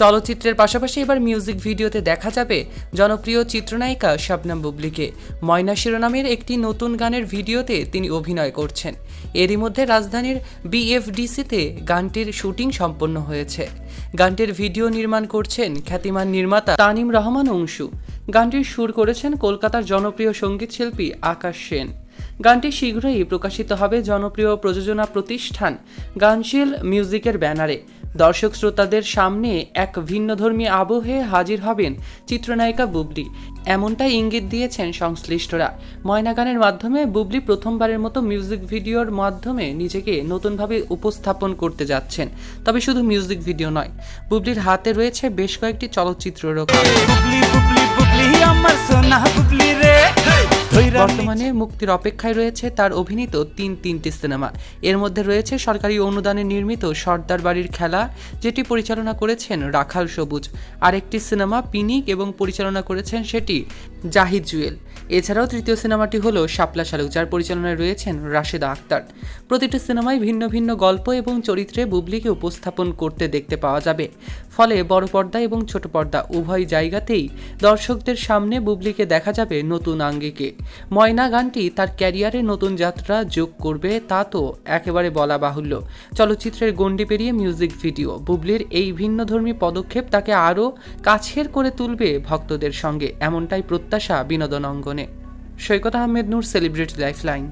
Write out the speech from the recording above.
চলচ্চিত্রের পাশাপাশি এবার মিউজিক ভিডিওতে দেখা যাবে জনপ্রিয় চিত্রনায়িকা শবনম বুবলিকে। ময়না শিরোনামের একটি নতুন গানের ভিডিওতে তিনি অভিনয় করছেন। এরই মধ্যে রাজধানীর বিএফডিসিতে গানটির শুটিং সম্পন্ন হয়েছে। গানটির ভিডিও নির্মাণ করছেন খ্যাতিমান নির্মাতা তানিম রহমান অংশু। গানটির সুর করেছেন কলকাতার জনপ্রিয় সংগীত শিল্পী আকাশ সেন। গানটি শীঘ্রই প্রকাশিত হবে জনপ্রিয় প্রযোজনা প্রতিষ্ঠান গানশীল মিউজিকের ব্যানারে। দর্শক শ্রোতাদের সামনে এক ভিন্নধর্মী আবহে হাজির হবেন চিত্রনায়িকা বুবলি। এমনটাই ইঙ্গিত দিয়েছেন সংশ্লিষ্টরা। ময়না গানের মাধ্যমে বুবলি প্রথমবারের মতো মিউজিক ভিডিওর মাধ্যমে নিজেকে নতুনভাবে উপস্থাপন করতে যাচ্ছেন। তবে শুধু মিউজিক ভিডিও নয়, বুবলির হাতে রয়েছে বেশ কয়েকটি চলচ্চিত্রেরও কাজ। বর্তমানে মুক্তির অপেক্ষায় রয়েছে তার অভিনীত তিন তিনটি সিনেমা। এর মধ্যে রয়েছে সরকারি অনুদানে নির্মিত সর্দার বাড়ির খেলা যেটি পরিচালনা করেছেন রাখাল সবুজ। আরেকটি সিনেমা পিনিক এবং পরিচালনা করেছেন সেটি জাহিদ জুয়েল। এছাড়াও তৃতীয় সিনেমাটি হলো শাপলা শালুক যার পরিচালনায় রয়েছেন রাশেদা আক্তার। প্রতিটি সিনেমায় ভিন্ন ভিন্ন গল্প এবং চরিত্রে বুবলিকে উপস্থাপন করতে দেখতে পাওয়া যাবে। ফলে বড় পর্দা এবং ছোট পর্দা উভয় জায়গাতেই দর্শকদের সামনে বুবলিকে দেখা যাবে নতুন আঙ্গিকে। ময়না গানটি তার ক্যারিয়ারে নতুন যাত্রা যোগ করবে, তা তো একেবারে বলা বাহুল্য। চলচ্চিত্রের গণ্ডি পেরিয়ে মিউজিক ভিডিও, বুবলির এই ভিন্নধর্মী পদক্ষেপ তাকে আরও কাছের করে তুলবে ভক্তদের সঙ্গে, এমনটাই প্রত্যাশা বিনোদন অঙ্গনে। Saikat Ahmed Noor celebrity lifeline